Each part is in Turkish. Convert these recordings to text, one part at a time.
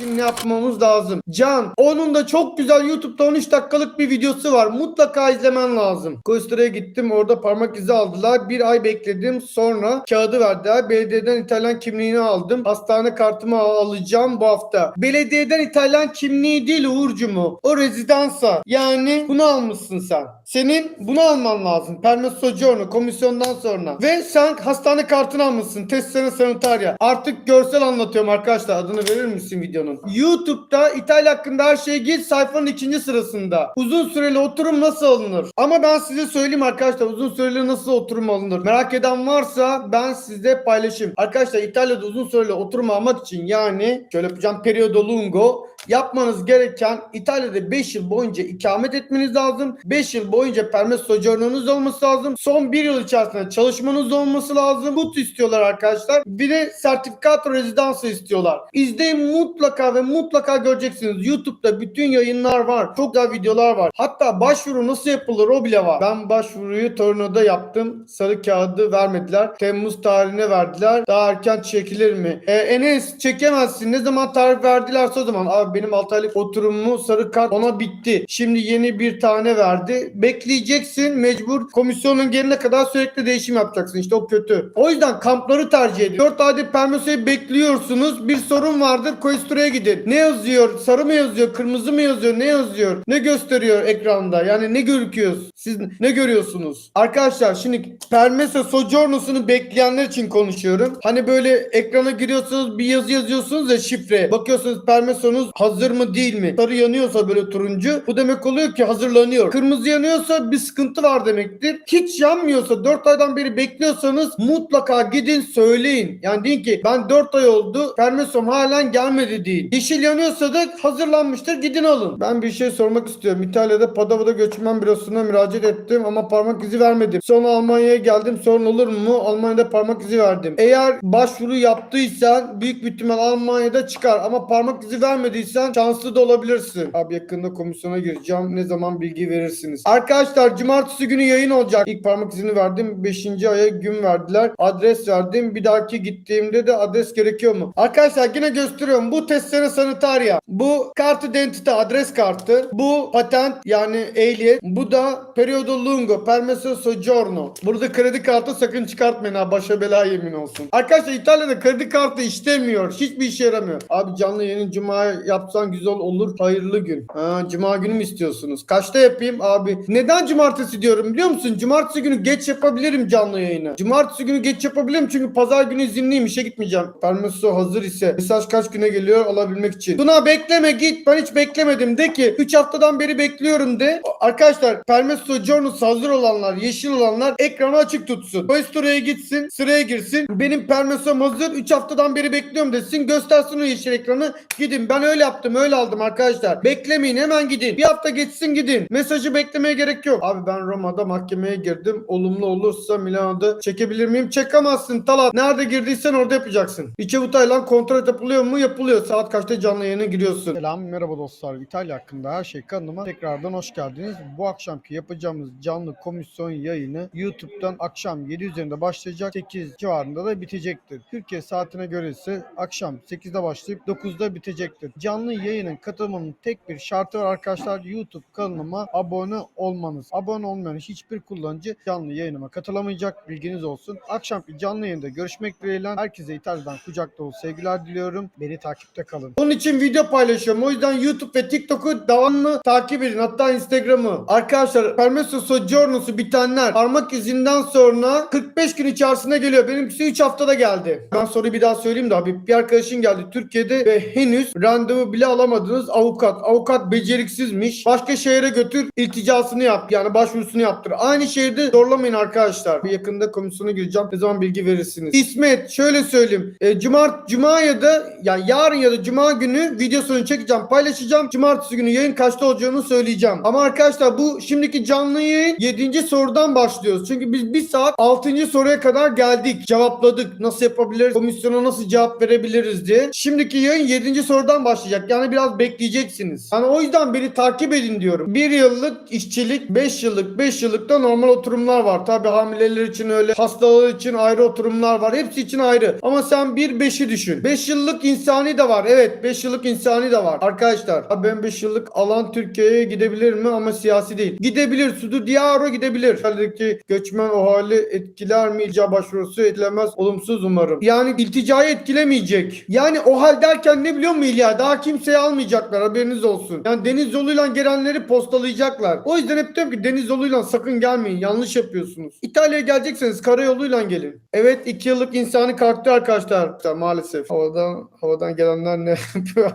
için ne yapmamız lazım? Can, onun da çok güzel YouTube'da 13 dakikalık bir videosu var. Mutlaka izlemen lazım. Koystura'ya gittim. Orada parmak izi aldılar. Bir ay bekledim. Sonra kağıdı verdiler. Belediyeden İtalyan kimliğini aldım. Hastane kartımı alacağım bu hafta. Belediyeden İtalyan kimliği değil Uğurcumu. O rezidansa. Yani bunu almışsın sen. Senin bunu alman lazım. Permesso soggiorno komisyondan sonra. Ve sen hastane kartını almışsın. Testene sanitarya. Artık görsel anlatıyorum arkadaşlar. Adını verir misin videonun? YouTube'da İtalya hakkında her şey git sayfanın ikinci sırasında. Uzun süreli oturum nasıl alınır? Ama ben size söyleyeyim arkadaşlar uzun süreli nasıl oturum alınır? Merak eden varsa ben size paylaşayım. Arkadaşlar İtalya'da uzun süreli oturum almak için yani şöyle yapacağım periodo lungo yapmanız gereken İtalya'da 5 yıl boyunca ikamet etmeniz lazım. 5 yıl boyunca permesso soggiorno'nuz olması lazım. Son 1 yıl içerisinde çalışmanız olması lazım. But istiyorlar arkadaşlar. Bir de sertifikato rezidansı istiyorlar. İzleyin mutlaka ve mutlaka göreceksiniz. YouTube'da bütün yayınlar var. Çok güzel videolar var. Hatta başvuru nasıl yapılır o bile var. Ben başvuruyu Torino'da yaptım. Sarı kağıdı vermediler. Temmuz tarihine verdiler. Daha erken çekilir mi? E, Enes çekemezsin. Ne zaman tarih verdilerse o zaman. Abi benim 6 aylık oturumumu sarı kart ona bitti. Şimdi yeni bir tane verdi. Bekleyeceksin mecbur. Komisyonun gelene kadar sürekli değişim yapacaksın. İşte o kötü. O yüzden kampları tercih edin. 4 aydır permesoyu bekliyorsunuz. Bir sorun vardır. Koistura'ya gidin. Ne yazıyor? Sarı mı yazıyor? Kırmızı mı yazıyor? Ne yazıyor? Ne gösteriyor ekranda? Yani ne görüküyor? Siz ne görüyorsunuz? Arkadaşlar şimdi permeso soggiorno'sunu bekleyenler için konuşuyorum. Hani böyle ekrana giriyorsunuz bir yazı yazıyorsunuz ya şifre. Bakıyorsunuz permesonuz hazır mı değil mi? Sarı yanıyorsa böyle turuncu bu demek oluyor ki hazırlanıyor. Kırmızı yanıyorsa bir sıkıntı var demektir. Hiç yanmıyorsa 4 aydan beri bekliyorsanız mutlaka gidin söyleyin. Yani deyin ki ben 4 ay oldu permesom halen gelmedi deyin. Yeşil yanıyorsa da hazırlanmıştır gidin alın. Ben bir şey sormak istiyorum. İtalya'da Padova'da göçmen bürosuna müracaat ettim ama parmak izi vermedim. Sonra Almanya'ya geldim sorun olur mu? Almanya'da parmak izi verdim. Eğer başvuru yaptıysan büyük bir ihtimal Almanya'da çıkar ama parmak izi vermediysen şanslı da olabilirsin. Abi yakında komisyona gireceğim. Ne zaman bilgi verirsiniz? Arkadaşlar cumartesi günü yayın olacak. İlk parmak izini verdim. 5. aya gün verdiler. Adres verdim. Bir dahaki gittiğimde de adres gerekiyor mu? Arkadaşlar yine gösteriyorum. Bu testere sanitaria. Bu kartı identite adres kartı. Bu patent yani ehliyet. Bu da periodo lungo permesso soggiorno. Burada kredi kartı sakın çıkartmayın ha. Başa bela yemin olsun. Arkadaşlar İtalya'da kredi kartı istemiyor. Hiçbir işe yaramıyor. Abi canlı yayını cuma yapsan güzel olur. Hayırlı gün. Ha, cuma günü mü istiyorsunuz? Kaçta yapayım abi? Neden cumartesi diyorum biliyor musun? Cumartesi günü geç yapabilirim canlı yayını. Cumartesi günü geç yapabilirim çünkü pazar günü izinliyim. işe gitmeyeceğim. Permesso hazır ise mesaj kaç güne geliyor alabilmek için. Tuna bekleme git. Ben hiç beklemedim. De ki 3 haftadan beri bekliyorum de. Arkadaşlar Permesso Journals hazır olanlar, yeşil olanlar ekranı açık tutsun. Koystura'ya gitsin, sıraya girsin. Benim Permesso'm hazır. 3 haftadan beri bekliyorum desin. Göstersin o yeşil ekranı. Gidin. Ben öyle yaptım. Öyle aldım arkadaşlar. Beklemeyin. Hemen gidin. Bir hafta geçsin gidin. Mesajı beklemeye gerek yok. Abi ben Roma'da mahkemeye girdim. Olumlu olursa Milano'da çekebilir miyim? Çekemezsin Talat. Nerede girdiysen orada yapacaksın. İçevutayla kontrol yapılıyor mu? Yapılıyor. Saat kaçta canlı yayına giriyorsun? Selam merhaba dostlar. İtalya hakkında her şey kanalıma tekrardan hoş geldiniz. Bu akşamki yapacağımız canlı komisyon yayını YouTube'dan akşam 7 üzerinde başlayacak. 8 civarında da bitecektir. Türkiye saatine göre ise akşam 8'de başlayıp 9'da bitecektir. Canlı yayının katılımının tek bir şartı var arkadaşlar. YouTube kanalıma abone olmanız. Abone olmayan hiçbir kullanıcı canlı yayınıma katılamayacak. Bilginiz olsun. Akşamki canlı yayında görüşmek dileğiyle herkese İtalya'dan kucak dolu sevgiler diliyorum. Beni takipte kalın. Onun için video paylaşıyorum. O yüzden YouTube ve TikTok'u devamlı takip edin. Hatta Instagram'ı. Arkadaşlar Permesso Soggiorno'su bitenler parmak izinden sonra 45 gün içerisinde geliyor. Benimkisi 3 haftada geldi. Ben soruyu bir daha söyleyeyim de abi. Bir arkadaşın geldi Türkiye'de ve henüz randevu bile alamadınız. Avukat. Avukat beceriksizmiş. Başka şehre götür ilticasını yap. Yani başvurusunu yaptır. Aynı şehirde zorlamayın arkadaşlar. Yakında komisyona gireceğim. Ne zaman bilgi verirsiniz? İsmet şöyle söyleyeyim. E, Cumart, Cuma ya da yani yarın ya da Cuma günü videosunu çekeceğim. Paylaşacağım. Cumartesi günü yayın kaçta olacağını söyleyeceğim. Ama arkadaşlar bu şimdiki canlı yayın 7. sorudan başlıyoruz. Çünkü biz bir saat 6. soruya kadar geldik. Cevapladık. Nasıl yapabiliriz? Komisyona nasıl cevap verebiliriz diye. Şimdiki yayın 7. sorudan başlayacak. Yani biraz bekleyeceksiniz. Yani o yüzden beni takip edin diyorum. Bir yıllık işçilik, 5 yıllık, 5 yıllıkta normal oturumlar var. Tabi hamileler için öyle, hastalar için ayrı oturumlar var. Hepsi için ayrı. Ama sen bir 5'i düşün. 5 yıllık insani de var. Evet 5 yıllık insani de var. Arkadaşlar ben 5 yıllık alan Türkiye'ye gidebilir mi ama siyasi değil. Gidebilir. Sudu Diyaro gidebilir. Ülkedeki göçmen o hali etkiler mi? İltica başvurusu etkilemez. Olumsuz umarım. Yani ilticayı etkilemeyecek. Yani o hal derken ne biliyor musun İlya? Daha kimseyi almayacaklar haberiniz olsun. Yani deniz yoluyla gelenleri postalayacaklar. O yüzden hep diyorum ki deniz yoluyla sakın gelmeyin. Yanlış yapıyorsunuz. İtalya'ya gelecekseniz karayoluyla gelin. Evet 2 yıllık insani kartı arkadaşlar. Maalesef. Havadan, havadan gelenler ne yapıyor?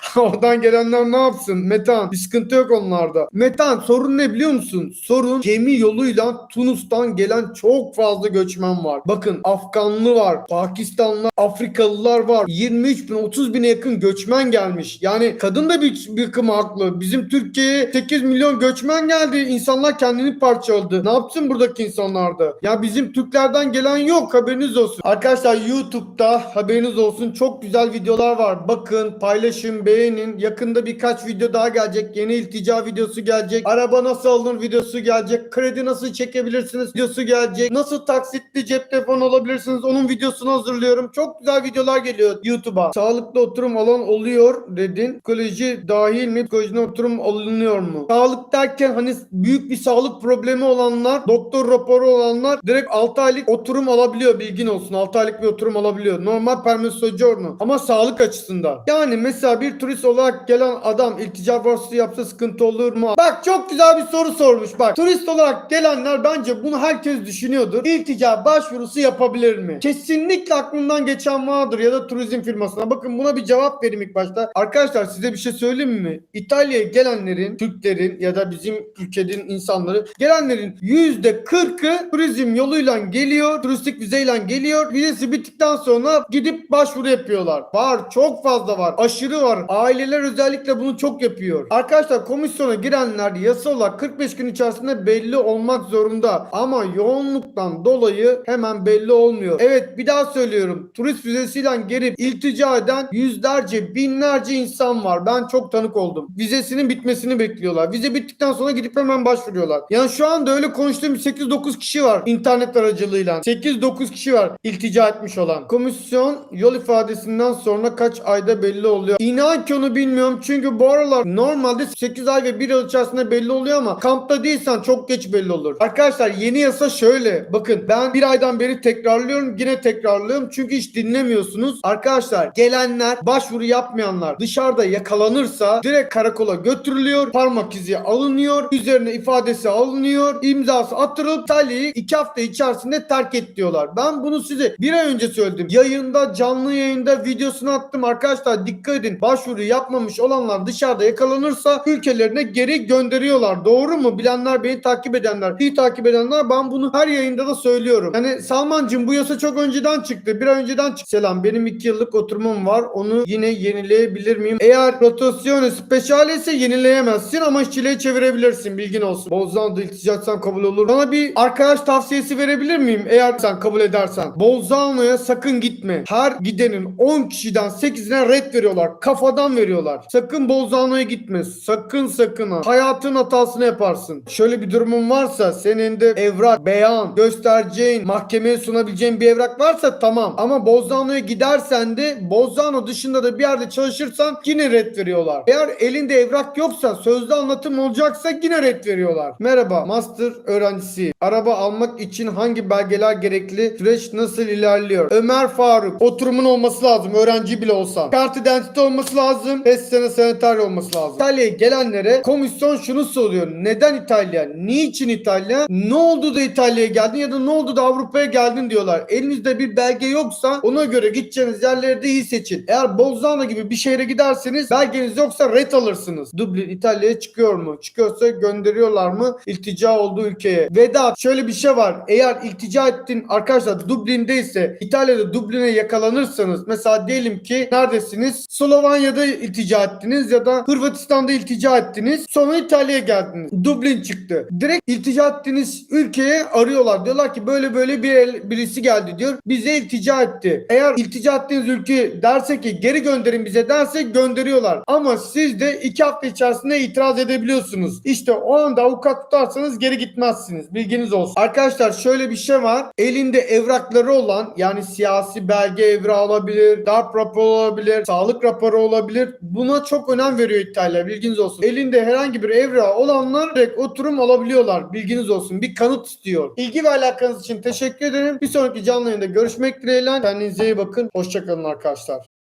havadan gelenler ne yapsın? Metan. Bir sıkıntı yok onlarda. Metan sorun ne biliyor musun? Sorun gemi yoluyla Tunus'tan gelen çok fazla göçmen var. Bakın Afganlı var, Pakistanlı, Afrikalılar var. 23 bin 30 bine yakın göçmen gelmiş. Yani kadın da bir, bir kısmı haklı. Bizim Türkiye'ye 8 milyon göçmen geldi. İnsanlar kendini parçaladı. Ne yapsın buradaki insanlar da? Ya bizim Türklerden gelen yok haberiniz olsun. Arkadaşlar YouTube'da haberiniz olsun çok güzel videolar var. Bakın paylaşın beğenin. Yakında birkaç video daha gelecek. Yeni iltica videosu gelecek. Araba nasıl alınır videosu gelecek. Kredi nasıl çekebilirsiniz videosu gelecek. Nasıl taksitli cep telefonu alabilirsiniz onun videosunu hazırlıyorum. Çok güzel videolar geliyor YouTube'a. Sağlıklı oturum alan oluyor dedin. Psikoloji dahil mi? Psikolojine oturum alınıyor mu? Sağlık derken hani büyük bir sağlık problemi olanlar, doktor raporu olanlar direkt 6 aylık oturum alabiliyor bilgin olsun. 6 aylık bir oturum alabiliyor. Normal permesso soggiorno ama sağlık açısından. Yani mesela bir turist olarak gelen adam iltica başvurusu yapsa sıkıntı olur mu? Bak çok güzel bir soru sormuş bak. Turist olarak gelenler bence bunu herkes düşünüyordur. İltica başvurusu yapabilir mi? Kesinlikle aklından geçen vardır ya da turizm firmasına. Bakın buna bir cevap vereyim ilk başta. Arkadaşlar size bir şey söyleyeyim mi? İtalya'ya gelenlerin, Türklerin ya da bizim ülkenin insanları gelenlerin %40'ı turizm yoluyla geliyor. Turistik vizeyle geliyor. Vizesi bittikten sonra gidip başvuru yapıyorlar. Var çok fazla var. Aşırı var. Aileler özellikle bunu çok yapıyor. Arkadaşlar komisyona girenler yasa olarak 45 gün içerisinde belli olmak zorunda. Ama yoğunluktan dolayı hemen belli olmuyor. Evet bir daha söylüyorum. Turist vizesiyle gelip iltica eden yüzlerce binlerce insan var. Ben çok tanık oldum. Vizesinin bitmesini bekliyorlar. Vize bittikten sonra gidip hemen başvuruyorlar. Yani şu anda öyle konuştuğum 8-9 kişi var internet aracılığıyla. 8-9 kişi var iltica etmiş olan. Komisyon yol ifadesinden sonra kaç ayda belli oluyor. İnan ki onu bilmiyorum. Çünkü bu aralar normalde 8 ay ve 1 yıl içerisinde belli oluyor ama kampta değilsen çok geç belli olur. Arkadaşlar yeni yasa şöyle. Bakın ben bir aydan beri tekrarlıyorum. Yine tekrarlıyorum. Çünkü hiç dinlemiyorsunuz. Arkadaşlar gelenler başvuru yapmayanlar dışarıda yakalanırsa direkt karakola götürülüyor. Parmak izi alınıyor. Üzerine ifadesi alınıyor. imzası atılıp İtalya'yı 2 hafta içerisinde terk et diyorlar. Ben bunu size bir ay önce söyledim. Yayında canlı yayında videosunu attım. Arkadaşlar dikkat edin. Başvuru yapmamış olanlar dışarıda yakalanırsa ülkelerine geri gönderiyorlar. Doğru mu? Bilenler beni takip edenler. iyi takip edenler ben bunu her yayında da söylüyorum. Yani Salmancığım bu yasa çok önceden çıktı. Bir ay önceden çıktı. Selam benim 2 yıllık oturumum var. Onu yine yenileyebilir miyim? Eğer rotasyonu speciale ise yenileyemezsin ama işçiliğe çevirebilirsin. Bilgin olsun. Bolzan'da ilticatsan kabul olur. Bana bir arkadaş tavsiyesi verebilir miyim? Eğer sen kabul edersen. Bolzano'ya sakın gitme. Her gidenin 10 kişiden 8'ine red veriyorlar. Kafadan veriyorlar. Sakın Bolzano'ya gitme. Sakın sakın ha. Hayatın hatasını yaparsın. Şöyle bir durumun varsa senin de evrak, beyan, göstereceğin, mahkemeye sunabileceğin bir evrak varsa tamam. Ama Bolzano'ya gidersen de Bolzano dışında da bir yerde çalışırsan yine red veriyorlar. Eğer elinde evrak yoksa sözlü anlatım olacaksa yine red veriyorlar. Merhaba master öğrencisi. Araba almak için hangi belgeler gerekli? Süreç nasıl ilerliyor? Ömer Faruk. Oturumun olması lazım öğrenci bile olsa. Kartı identite olması lazım. 5 sene sanitary olması lazım. İtalya'ya gelenlere komisyon şunu soruyor. Neden İtalya? Niçin İtalya? Ne oldu da İtalya'ya geldin ya da ne oldu da Avrupa'ya geldin diyorlar. Elinizde bir belge yoksa ona göre gideceğiniz yerleri de iyi seçin. Eğer Bolzano gibi bir şehre giderseniz belgeniz yoksa ret alırsınız. Dublin İtalya'ya çıkıyor mu? Çıkıyorsa gönderiyorlar mı? İltica olduğu ülkeye. Vedat şöyle bir şey var. Eğer iltica ettin arkadaşlar Dublin'deyse İtalya'da Dublin'e yakalanırsanız mesela diyelim ki neredesiniz? Slovanya'da iltica ettiniz ya da Hırvatistan'da iltica ettiniz. Sonra İtalya'ya geldiniz. Dublin çıktı. Direkt iltica ettiğiniz ülkeye arıyorlar. Diyorlar ki böyle böyle bir el- birisi geldi diyor. Bize iltica etti. Eğer iltica ettiğiniz ülke derse ki geri gönderin bize der nedense gönderiyorlar. Ama siz de 2 hafta içerisinde itiraz edebiliyorsunuz. İşte o anda avukat tutarsanız geri gitmezsiniz. Bilginiz olsun. Arkadaşlar şöyle bir şey var. Elinde evrakları olan yani siyasi belge evrağı olabilir, darp raporu olabilir, sağlık raporu olabilir. Buna çok önem veriyor İtalya. Bilginiz olsun. Elinde herhangi bir evrağı olanlar direkt oturum alabiliyorlar. Bilginiz olsun. Bir kanıt istiyor. İlgi ve alakanız için teşekkür ederim. Bir sonraki canlı yayında görüşmek dileğiyle. Kendinize iyi bakın. Hoşçakalın arkadaşlar.